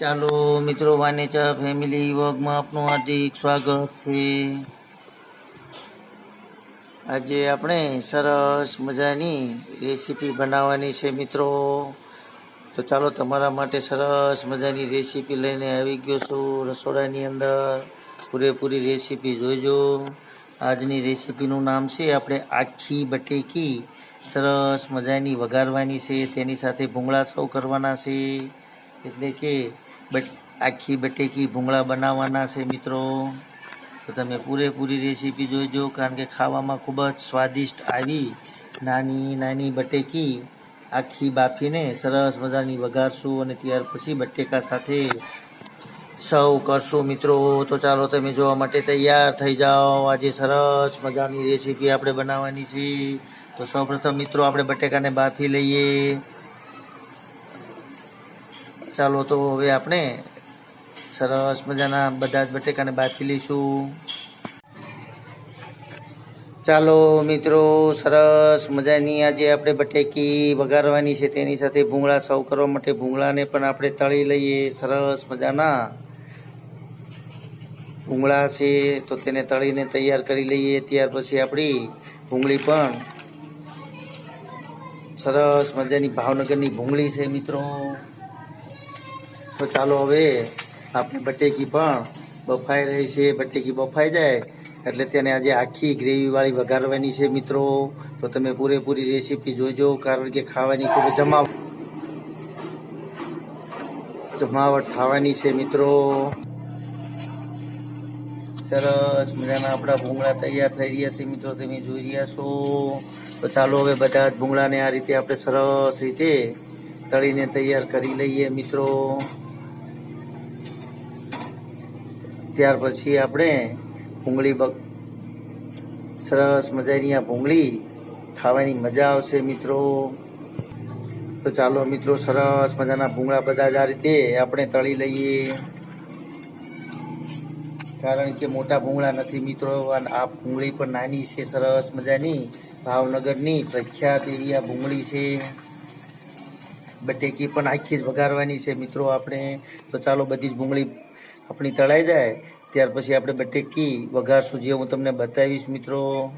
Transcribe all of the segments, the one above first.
ચાલો મિત્રો વાનેચા ફેમિલી વર્ગમાં આપનું હાર્દિક સ્વાગત છે. આજે આપણે સરસ મજાની રેસીપી બનાવવાની છે મિત્રો. તો ચાલો તમારા માટે સરસ મજાની રેસીપી લઈને આવી ગયો છું. રસોડાની અંદર પૂરેપૂરી રેસીપી જોઈજો આજની રેસીપીનું નામ છે આપણે આખી બટેકી. સરસ મજાની વઘારવાની છે. તેની સાથે ભૂંગળા સૌ કરવાના છે. એટલે કે બટ આખી બટેકી ભૂંગળા બનાવવાના છે મિત્રો. તો તમે પૂરેપૂરી રેસીપી જોઈજો કારણ કે ખાવામાં ખૂબ જ સ્વાદિષ્ટ આવી નાની નાની બટેકી. આખી બાફીને સરસ મજાની વઘારશું અને ત્યાર પછી બટેકા સાથે સૌ કરશું મિત્રો. તો ચાલો તમે જોવા માટે તૈયાર થઈ જાઓ. આજે સરસ મજાની રેસીપી આપણે બનાવવાની છે. તો સૌપ્રથમ મિત્રો આપણે બટેકાને બાફી લઈએ. ચાલો તો હવે આપણે સરસ મજાના બધા જ બટેકાને બાફી લઈશું. ચાલો મિત્રો, સરસ મજાની આજે આપણે બટેકી વઘારવાની છે. તેની સાથે ભૂંગળા સર્વ કરવા માટે ભૂંગળાને પણ આપણે તળી લઈએ. સરસ મજાના. ભૂંગળા છે તો તેને તળીને તૈયાર કરી લઈએ. ત્યાર પછી આપણી ભૂંગળી પણ સરસ મજાની ભાવનગરની ભૂંગળી છે મિત્રો. તો ચાલો હવે આપણે બટેકી પણ બફાઈ રહી છે. બટેકી બફાઈ જાય એટલે તેને આજે આખી ગ્રેવીવાળી વઘારવાની છે મિત્રો. તો તમે પૂરેપૂરી રેસીપી જોજો, કારણ કે ખાવાની ખૂબ જમા જમાવટ થવાની છે મિત્રો. સરસ મજાના આપણા ભૂંગળા તૈયાર થઈ રહ્યા છે મિત્રો, તમે જોઈ રહ્યા છો. તો ચાલો હવે બધા જ ભૂંગળાને આ રીતે આપણે સરસ રીતે તળીને તૈયાર કરી લઈએ મિત્રો. ત્યાર પછી આપણે ભૂંગળી બક સરસ મજાની આ ભૂંગળી ખાવાની મજા આવશે મિત્રો. તો ચાલો મિત્રો, સરસ મજાના ભૂંગળા બધા જ આ રીતે આપણે તળી લઈએ. કારણ કે મોટા ભૂંગળા નથી મિત્રો આ ભૂંગળી પણ નાની છે, સરસ મજાની. ભાવનગરની પ્રખ્યાત એવી આ ભૂંગળી છે. બટેકી પણ આખી જ વઘારવાની છે મિત્રો આપણે. તો ચાલો બધી જ ભૂંગળી આપણી તળાઈ જાય, ત્યાર પછી આપણે બટેકી વઘારશું જે હું તમને બતાવીશ મિત્રો.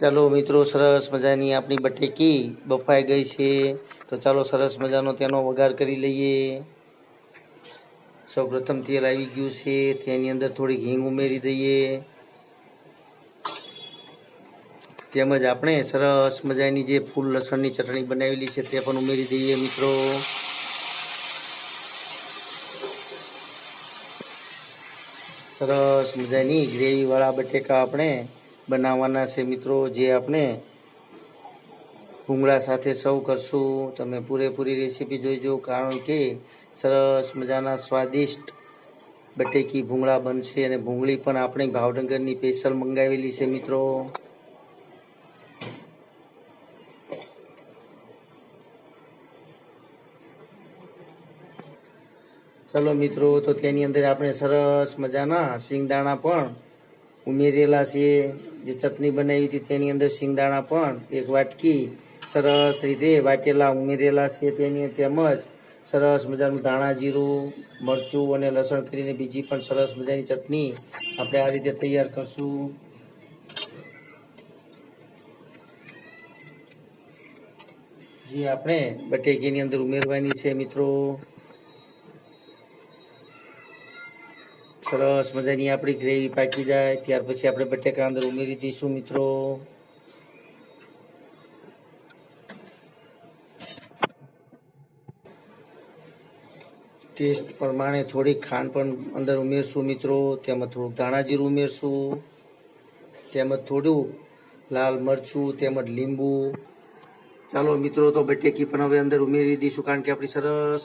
ચાલો મિત્રો, સરસ મજાની આપણી બટેકી બફાઈ ગઈ છે. તો ચાલો સરસ મજાનો તેનો વઘાર કરી લઈએ. સૌ પ્રથમ તેલ આવી ગયું છે, તેની અંદર થોડી હિંગ ઉમેરી દઈએ. તેમજ આપણે સરસ મજાની જે ફૂલ લસણની ચટણી બનાવેલી છે તે પણ ઉમેરી દઈએ મિત્રો. સરસ મજાની ગ્રેવીવાળા બટેકા આપણે બનાવવાના છે મિત્રો, જે આપણે ભૂંગળા સાથે સર્વ કરશું. તમે પૂરેપૂરી રેસીપી જોઈજો, કારણ કે સરસ મજાના સ્વાદિષ્ટ બટેકી ભૂંગળા બનશે અને ભૂંગળી પણ આપણે ભાવનગરની સ્પેશિયલ મંગાવેલી છે મિત્રો. ચલો મિત્રો, તો તેની અંદર આપણે સરસ મજાના સિંગદાણા પણ ઉમેરેલા છે જે ચટણી બનાવી હતી તેની અંદર સિંગદાણા પણ એક વાટકી સરસ રીતે વાટેલા ઉમેરેલા છે. તેની તેમજ સરસ મજાનું ધાણા જીરું, મરચું અને લસણ કરીને બીજી પણ સરસ મજાની ચટણી આપણે આ રીતે તૈયાર કરશું. જે આપણે બટેકીની અંદર ઉમેરવાની છે મિત્રો. સરસ મજાની આપણી ગ્રેવી પાકી જાય. ત્યાર પછી આપણે બટેકા અંદર ઉમેરી દઈશું મિત્રો. ટેસ્ટ પ્રમાણે થોડીક ખાંડ પણ અંદર ઉમેરશું મિત્રો. તેમાં થોડુંક ધાણા જીરું ઉમેરશું. તેમજ થોડું લાલ મરચું, તેમજ લીંબુ. ચાલો મિત્રો, તો બટેકી પણ હવે અંદર ઉમેરી દઈશું કારણ કે આપણી સરસ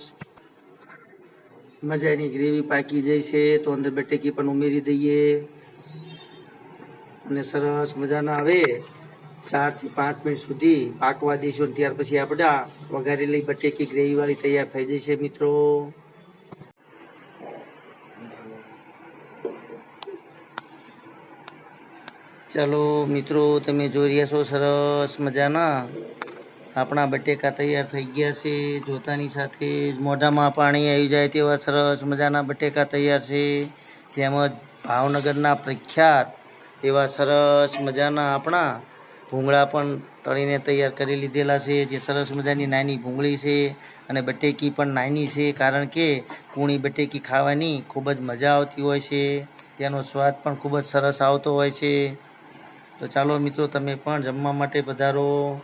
મજાની ગ્રેવી પાકી જાય છે, તો અંદર બટેકી પણ ઉમેરી દઈએ. અને સરસ મજાના આવે ચારથી પાંચ મિનિટ સુધી પાકવા દઈશું ત્યાર પછી આપણે આ વઘારેલી બટેકી ગ્રેવીવાળી તૈયાર થઈ જશે મિત્રો. ચાલો મિત્રો, તમે જોઈ રહ્યા છો સરસ મજાના આપણા બટેકા તૈયાર થઈ ગયા છે, જોતાની સાથે જ મોઢામાં પાણી આવી જાય તેવા સરસ મજાના બટેકા તૈયાર છે. તેમજ ભાવનગરના પ્રખ્યાત એવા સરસ મજાના આપણા ભૂંગળા પણ તળીને તૈયાર કરી લીધેલા છે, જે સરસ મજાની નાની ભૂંગળી છે અને બટેકી પણ નાની છે, કારણ કે કૂણી બટેકી ખાવાની ખૂબ જ મજા આવતી હોય છે. તેનો સ્વાદ પણ ખૂબ જ સરસ આવતો હોય છે. તો ચાલો મિત્રો, તમે પણ જમવા માટે પધારો.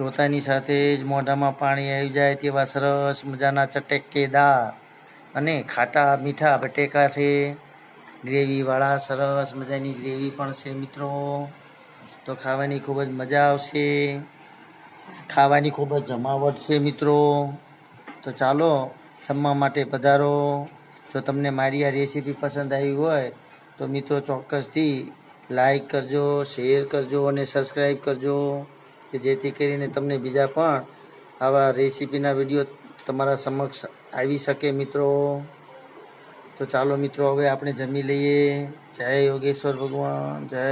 જોતાની સાથે જ મોઢામાં પાણી આવી જાય તેવા સરસ મજાના ચટેકેદાર અને ખાટા મીઠા બટેકા છે. ગ્રેવીવાળા સરસ મજાની ગ્રેવી પણ છે મિત્રો. તો ખાવાની ખૂબ જ મજા આવશે. ખાવાની ખૂબ જ જમાવટ છે મિત્રો. તો ચાલો જમવા માટે પધારો. જો તમને મારી આ રેસીપી પસંદ આવી હોય તો મિત્રો ચોક્કસથી લાઈક કરજો, શેર કરજો અને સબસ્ક્રાઈબ કરજો. કે જેથી કરીને તમને બીજા પણ આવા રેસીપીના વીડિયો તમારા સમક્ષ આવી શકે મિત્રો. તો ચાલો મિત્રો, હવે આપણે જમી લઈએ. જય યોગેશ્વર ભગવાન, જય